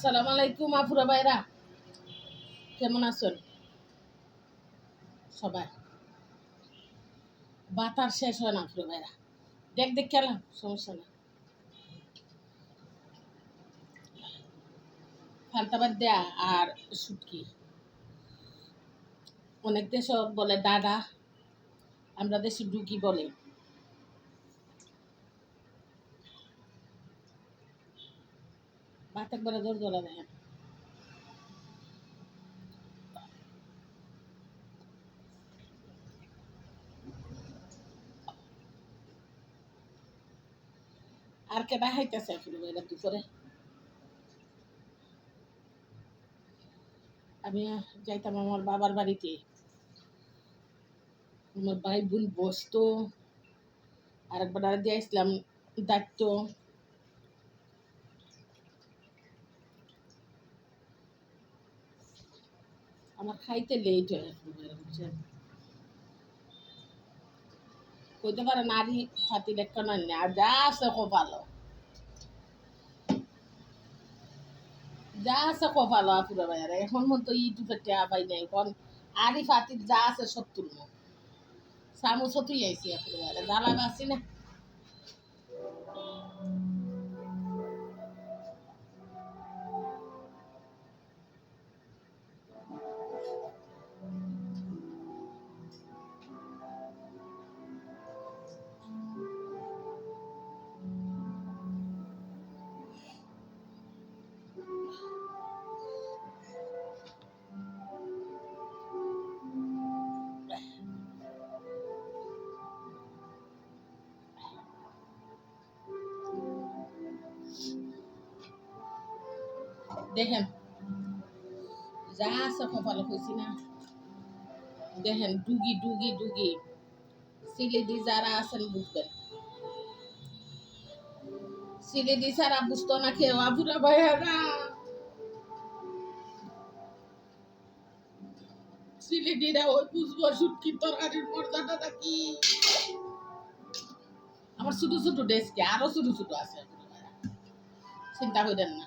আসসালামু আলাইকুম আফুরা ভাইরা। কেমন আছেন? সবাই। বাতার শেষ হয় না আফুরা ভাইরা। দেখ দেখ খেলাম সমস্যা না ফান্তাবাদ দেয়া আর সুটকি। অনেক দেশ বলে দাদা, আমরা দেশে ডুকি বলে। ভাত একবারে জোর জোরা দেয় আর কেটা হাইতেছে এখন এরা দুপুরে? আমি যাইতাম আমার বাবার বাড়িতে। আমার ভাই বোন বসতো। আরেকবার আর দিয়ে আসলাম, দায়িত্ব। আমার খাইতে লেট হয় বুঝছেন? কইতে পারে নারী ফাতি লেখা না, আর যা আছে কপালো যা আছে কপালো আপুরা বাইরে এখন মন তো ইউটিউবে টেয়া পাই নাই এখন আরি ফাতির যা আছে সব তুলবো। চামচ তুই আইসি আপুরা বাইরে জ্বালা বাসি না। দেখেন যা আছে কপালে কইছি না দেখেন ডুগি ডুগি ডুগি সিলেটি যারা আছেন বুঝবেন সিলেটি ছাড়া বুঝতো না কেউ আবুরা ভাইয়ারা সিলেটিরা ওই বুঝব সুটকি তরকারির মর্যাদাটা কি আমার ছোট ছোট ডেস্কে আরও ছোট ছোট আছে। চিন্তা করেন না